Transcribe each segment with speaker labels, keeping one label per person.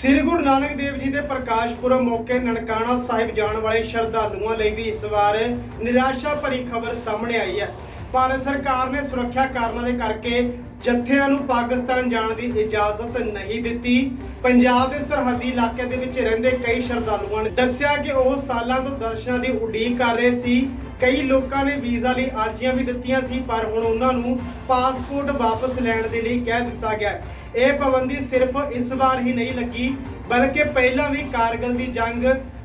Speaker 1: ਸ੍ਰੀ ਗੁਰੂ ਨਾਨਕ ਦੇਵ ਜੀ ਦੇ ਪ੍ਰਕਾਸ਼ ਪੁਰਬ ਮੌਕੇ ਨਨਕਾਣਾ ਸਾਹਿਬ ਜਾਣ ਵਾਲੇ ਸ਼ਰਧਾਲੂਆਂ ਲਈ ਵੀ ਇਸ ਵਾਰ ਨਿਰਾਸ਼ਾ ਭਰੀ ਖਬਰ ਸਾਹਮਣੇ ਆਈ ਹੈ। ਭਾਰਤ ਸਰਕਾਰ ਨੇ ਸੁਰੱਖਿਆ ਕਾਰਨਾਂ ਦੇ ਕਰਕੇ ਜੱਥਿਆਂ ਨੂੰ ਪਾਕਿਸਤਾਨ ਜਾਣ ਦੀ ਇਜਾਜ਼ਤ ਨਹੀਂ ਦਿੱਤੀ। ਪੰਜਾਬ ਦੇ ਸਰਹੱਦੀ ਇਲਾਕੇ ਦੇ ਵਿੱਚ ਰਹਿੰਦੇ ਕਈ ਸ਼ਰਧਾਲੂਆਂ ਨੇ ਦੱਸਿਆ ਕਿ ਉਹ ਸਾਲਾਂ ਤੋਂ ਦਰਸ਼ਨਾਂ ਦੀ ਉਡੀਕ ਕਰ ਰਹੇ ਸੀ। ਕਈ ਲੋਕਾਂ ਨੇ ਵੀਜ਼ਾ ਲਈ ਅਰਜ਼ੀਆਂ ਵੀ ਦਿੱਤੀਆਂ ਸੀ, ਪਰ ਹੁਣ ਉਹਨਾਂ ਨੂੰ ਪਾਸਪੋਰਟ ਵਾਪਸ ਲੈਣ ਦੇ ਲਈ ਕਹਿ ਦਿੱਤਾ ਗਿਆ ਇਹ ਪਾਬੰਦੀ ਸਿਰਫ ਇਸ ਵਾਰ ਹੀ ਨਹੀਂ ਲੱਗੀ, ਬਲਕਿ ਪਹਿਲਾਂ ਵੀ ਕਾਰਗਲ ਦੀ ਜੰਗ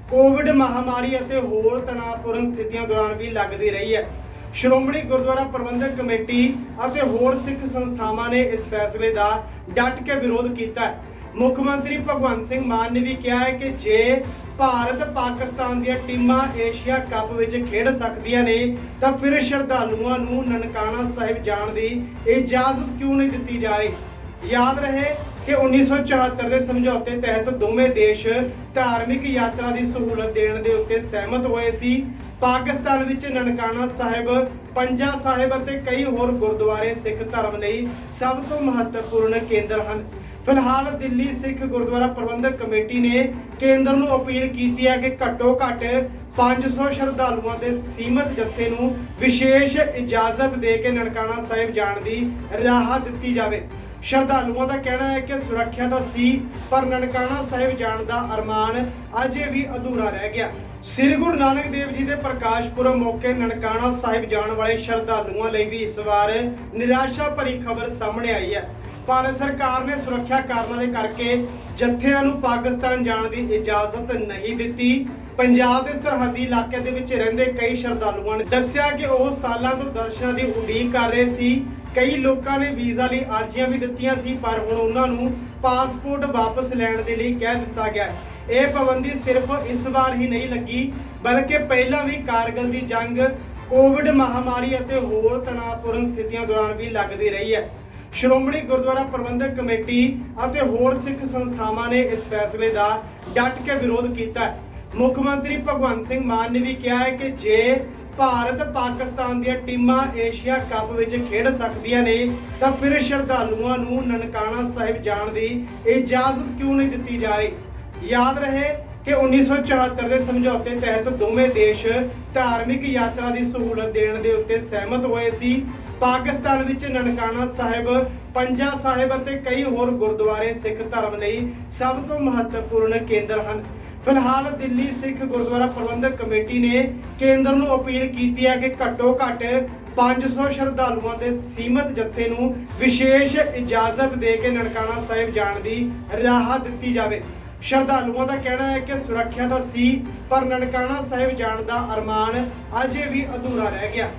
Speaker 1: ਕੋਵਿਡ ਮਹਾਮਾਰੀ ਅਤੇ ਹੋਰ ਤਣਾਅਪੂਰਨ ਸਥਿਤੀਆਂ ਦੌਰਾਨ ਵੀ ਲੱਗਦੀ ਰਹੀ ਹੈ। ਸ਼੍ਰੋਮਣੀ ਗੁਰਦੁਆਰਾ ਪ੍ਰਬੰਧਕ ਕਮੇਟੀ ਅਤੇ ਹੋਰ ਸਿੱਖ ਸੰਸਥਾਵਾਂ ਨੇ ਇਸ ਫੈਸਲੇ ਦਾ ਡਟ ਕੇ ਵਿਰੋਧ ਕੀਤਾ ਮੁੱਖ ਮੰਤਰੀ ਭਗਵੰਤ ਸਿੰਘ ਮਾਨ ਨੇ ਵੀ ਕਿਹਾ ਹੈ ਕਿ ਜੇ ਭਾਰਤ ਪਾਕਿਸਤਾਨ ਦੀਆਂ ਟੀਮਾਂ ਏਸ਼ੀਆ ਕੱਪ ਵਿੱਚ ਖੇਡ ਸਕਦੀਆਂ ਨੇ, ਤਾਂ ਫਿਰ ਸ਼ਰਧਾਲੂਆਂ ਨੂੰ ਨਨਕਾਣਾ ਸਾਹਿਬ ਜਾਣ ਦੀ ਇਜਾਜ਼ਤ ਕਿਉਂ ਨਹੀਂ ਦਿੱਤੀ ਜਾ ਰਹੀ? ਯਾਦ ਰਹੇ ਕਿ 1974 ਦੇ ਸਮਝੌਤੇ ਤਹਿਤ ਦੋਵੇਂ ਦੇਸ਼ ਧਾਰਮਿਕ ਯਾਤਰਾ ਦੀ ਸਹੂਲਤ ਦੇਣ ਦੇ ਉੱਤੇ ਸਹਿਮਤ ਹੋਏ ਸੀ। ਪਾਕਿਸਤਾਨ ਵਿੱਚ ਨਨਕਾਣਾ ਸਾਹਿਬ, ਪੰਜਾ ਸਾਹਿਬ ਅਤੇ ਕਈ ਹੋਰ ਗੁਰਦੁਆਰੇ ਸਿੱਖ ਧਰਮ ਲਈ ਸਭ ਤੋਂ ਮਹੱਤਵਪੂਰਨ ਕੇਂਦਰ ਹਨ। ਫਿਲਹਾਲ ਦਿੱਲੀ ਸਿੱਖ ਗੁਰਦੁਆਰਾ ਪ੍ਰਬੰਧਕ ਕਮੇਟੀ ਨੇ ਕੇਂਦਰ ਨੂੰ ਅਪੀਲ ਕੀਤੀ ਹੈ ਕਿ ਘੱਟੋ ਘੱਟ 500 ਸ਼ਰਧਾਲੂਆਂ ਦੇ ਸੀਮਤ ਜੱਥੇ ਨੂੰ ਵਿਸ਼ੇਸ਼ ਇਜਾਜ਼ਤ ਦੇ ਕੇ ਨਨਕਾਣਾ ਸਾਹਿਬ ਜਾਣ ਦੀ ਰਾਹਤ ਦਿੱਤੀ ਜਾਵੇ। ਸ਼ਰਧਾਲੂਆਂ ਦਾ ਕਹਿਣਾ ਹੈ ਕਿ ਸੁਰੱਖਿਆ ਤਾਂ ਸੀ, ਪਰ ਨਨਕਾਣਾ ਸਾਹਿਬ ਜਾਣ ਦਾ ਅਰਮਾਨ ਅਜੇ ਵੀ ਅਧੂਰਾ ਰਹਿ ਗਿਆ। ਸ੍ਰੀ ਗੁਰੂ ਨਾਨਕ ਦੇਵ ਜੀ ਦੇ ਪ੍ਰਕਾਸ਼ ਪੁਰਬ ਮੌਕੇ ਨਨਕਾਣਾ ਸਾਹਿਬ ਜਾਣ ਵਾਲੇ ਸ਼ਰਧਾਲੂਆਂ ਲਈ ਵੀ ਇਸ ਵਾਰ ਨਿਰਾਸ਼ਾ ਭਰੀ ਖਬਰ ਸਾਹਮਣੇ ਆਈ ਹੈ। ਭਾਰਤ ਸਰਕਾਰ ਨੇ ਸੁਰੱਖਿਆ ਕਾਰਨਾਂ ਦੇ ਕਰਕੇ ਜੱਥਿਆਂ ਨੂੰ ਪਾਕਿਸਤਾਨ ਜਾਣ ਦੀ ਇਜਾਜ਼ਤ ਨਹੀਂ ਦਿੱਤੀ। ਪੰਜਾਬ ਦੇ ਸਰਹੱਦੀ ਇਲਾਕੇ ਦੇ ਵਿੱਚ ਰਹਿੰਦੇ ਕਈ ਸ਼ਰਧਾਲੂਆਂ ਨੇ ਦੱਸਿਆ ਕਿ ਉਹ ਸਾਲਾਂ ਤੋਂ ਦਰਸ਼ਨਾਂ ਦੀ ਉਡੀਕ ਕਰ ਰਹੇ ਸੀ। ਕਈ ਲੋਕਾਂ ਨੇ ਵੀਜ਼ਾ ਲਈ ਅਰਜ਼ੀਆਂ ਵੀ ਦਿੱਤੀਆਂ ਸੀ, ਪਰ ਹੁਣ ਉਹਨਾਂ ਨੂੰ ਪਾਸਪੋਰਟ ਵਾਪਸ ਲੈਣ ਦੇ ਲਈ ਕਹਿ ਦਿੱਤਾ ਗਿਆ ਇਹ ਪਾਬੰਦੀ ਸਿਰਫ ਇਸ ਵਾਰ ਹੀ ਨਹੀਂ ਲੱਗੀ, ਬਲਕਿ ਪਹਿਲਾਂ ਵੀ ਕਾਰਗਲ ਦੀ ਜੰਗ, ਕੋਵਿਡ ਮਹਾਮਾਰੀ ਅਤੇ ਹੋਰ ਤਣਾਅਪੂਰਨ ਸਥਿਤੀਆਂ ਦੌਰਾਨ ਵੀ ਲੱਗਦੀ ਰਹੀ ਹੈ। ਸ਼੍ਰੋਮਣੀ ਗੁਰਦੁਆਰਾ ਪ੍ਰਬੰਧਕ ਕਮੇਟੀ ਅਤੇ ਹੋਰ ਸਿੱਖ ਸੰਸਥਾਵਾਂ ਨੇ ਇਸ ਫੈਸਲੇ ਦਾ ਡਟ ਕੇ ਵਿਰੋਧ ਕੀਤਾ ਮੁੱਖ ਮੰਤਰੀ ਭਗਵੰਤ ਸਿੰਘ ਮਾਨ ਨੇ ਵੀ ਕਿਹਾ ਹੈ ਕਿ ਜੇ ਭਾਰਤ ਪਾਕਿਸਤਾਨ ਦੀਆਂ ਟੀਮਾਂ ਏਸ਼ੀਆ ਕੱਪ ਵਿੱਚ ਖੇਡ ਸਕਦੀਆਂ ਨੇ, ਤਾਂ ਫਿਰ ਸ਼ਰਧਾਲੂਆਂ ਨੂੰ ਨਨਕਾਣਾ ਸਾਹਿਬ ਜਾਣ ਦੀ ਇਜਾਜ਼ਤ ਕਿਉਂ ਨਹੀਂ ਦਿੱਤੀ ਜਾ ਰਹੀ? ਯਾਦ ਰਹੇ ਕਿ 1974 ਦੇ ਸਮਝੌਤੇ ਤਹਿਤ ਦੋਵੇਂ ਦੇਸ਼ ਧਾਰਮਿਕ ਯਾਤਰਾ ਦੀ ਸਹੂਲਤ ਦੇਣ ਦੇ ਉੱਤੇ ਸਹਿਮਤ ਹੋਏ ਸੀ। ਪਾਕਿਸਤਾਨ ਵਿੱਚ ਨਨਕਾਣਾ ਸਾਹਿਬ, ਪੰਜਾ ਸਾਹਿਬ ਅਤੇ ਕਈ ਹੋਰ ਗੁਰਦੁਆਰੇ ਸਿੱਖ ਧਰਮ ਲਈ ਸਭ ਤੋਂ ਮਹੱਤਵਪੂਰਨ ਕੇਂਦਰ ਹਨ। ਫਿਲਹਾਲ ਦਿੱਲੀ ਸਿੱਖ ਗੁਰਦੁਆਰਾ ਪ੍ਰਬੰਧਕ ਕਮੇਟੀ ਨੇ ਕੇਂਦਰ ਨੂੰ ਅਪੀਲ ਕੀਤੀ ਹੈ ਕਿ ਘੱਟੋ ਘੱਟ 500 ਸ਼ਰਧਾਲੂਆਂ ਦੇ ਸੀਮਤ ਜੱਥੇ ਨੂੰ ਵਿਸ਼ੇਸ਼ ਇਜਾਜ਼ਤ ਦੇ ਕੇ ਨਨਕਾਣਾ ਸਾਹਿਬ ਜਾਣ ਦੀ ਰਾਹਤ ਦਿੱਤੀ ਜਾਵੇ। ਸ਼ਰਧਾਲੂਆਂ ਦਾ ਕਹਿਣਾ ਹੈ ਕਿ ਸੁਰੱਖਿਆ ਤਾਂ ਸੀ, ਪਰ ਨਨਕਾਣਾ ਸਾਹਿਬ ਜਾਣ ਦਾ ਅਰਮਾਨ ਅਜੇ ਵੀ ਅਧੂਰਾ ਰਹਿ ਗਿਆ।